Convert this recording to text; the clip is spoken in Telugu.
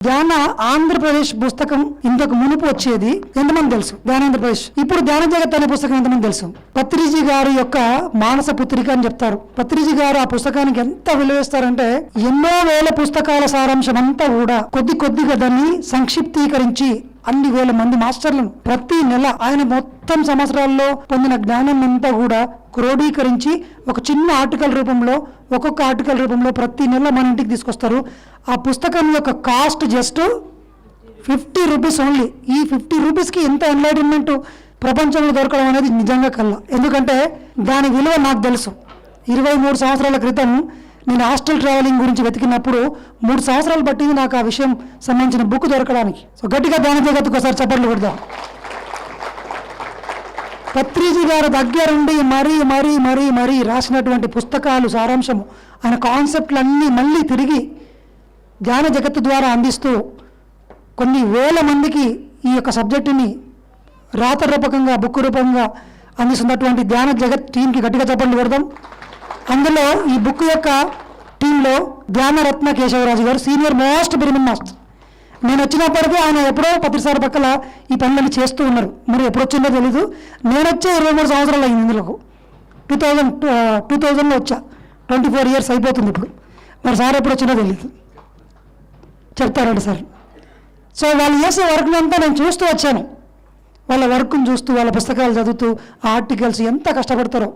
ధ్యాన ఆంధ్రప్రదేశ్ పుస్తకం ఇంతకు మునుపు వచ్చేది ఎంతమంది తెలుసు? ధ్యాన ఆంధ్రప్రదేశ్ ఇప్పుడు ధ్యాన జగత్ అనే పుస్తకం ఎంతమంది తెలుసు? పత్రిజీ గారి యొక్క మానస పుత్రిక అని చెప్తారు. పత్రిజీ గారు ఆ పుస్తకానికి ఎంత విలువేస్తారంటే ఎన్నో వేల పుస్తకాల సారాంశం అంతా కూడా కొద్ది కొద్దిగా దాన్ని సంక్షిప్తీకరించి అన్ని వేల మంది మాస్టర్లను ప్రతి నెల ఆయన మొత్తం సంవత్సరాల్లో పొందిన జ్ఞానం అంతా కూడా క్రోడీకరించి ఒక చిన్న ఆర్టికల్ రూపంలో ఒక్కొక్క ఆర్టికల్ రూపంలో ప్రతి నెల మన ఇంటికి తీసుకొస్తారు. ఆ పుస్తకం యొక్క cost just fifty rupees only ఈ ఫిఫ్టీ రూపీస్కి ఎంత ఎన్లైటన్మెంట్ ప్రపంచంలో దొరకడం అనేది నిజంగా కల్లా. ఎందుకంటే దాని విలువ నాకు తెలుసు. ఇరవై మూడు సంవత్సరాల క్రితం నేను హాస్టల్ ట్రావెలింగ్ గురించి వెతికినప్పుడు మూడు సంవత్సరాలు పట్టింది నాకు ఆ విషయం సంబంధించిన బుక్ దొరకడానికి. సో గట్టిగా దాని జగత్తుకు ఒకసారి చప్పట్లు కొడదాం. పత్రిజీ గారు దగ్గరుండి మరీ మరీ మరీ మరీ రాసినటువంటి పుస్తకాలు సారాంశము ఆయన కాన్సెప్ట్లన్నీ మళ్ళీ తిరిగి ధ్యాన జగత్తు ద్వారా అందిస్తూ కొన్ని వేల మందికి ఈ యొక్క సబ్జెక్టుని రాత రూపకంగా బుక్ రూపంగా అందిస్తున్నటువంటి ధ్యాన జగత్ టీంకి గట్టిగా చెప్పండి కొడదాం. అందులో ఈ బుక్ యొక్క టీంలో ధ్యానరత్న కేశవరాజు గారు సీనియర్ మోస్ట్ బిరిమిన్ మాస్టర్ నేను వచ్చినప్పటికీ ఆయన ఎప్పుడో పత్రిసార పక్కల ఈ పనులన్నీ చేస్తూ ఉన్నారు. మరి ఎప్పుడు వచ్చిందో తెలీదు. నేను వచ్చే ఇరవై మూడు సంవత్సరాలు అయింది ఇందులోకి. టూ థౌజండ్ టూ థౌజండ్లో వచ్చా. ట్వంటీ ఫోర్ ఇయర్స్ అయిపోతుంది ఇప్పుడు. మరి సార్ ఎప్పుడు వచ్చిందో తెలియదు చెప్తారండి సార్. సో వాళ్ళు చేసే వర్క్ని అంతా నేను చూస్తూ వచ్చాను. వాళ్ళ వర్క్ని చూస్తూ వాళ్ళ పుస్తకాలు చదువుతూ ఆ ఆర్టికల్స్ ఎంత కష్టపడతారో.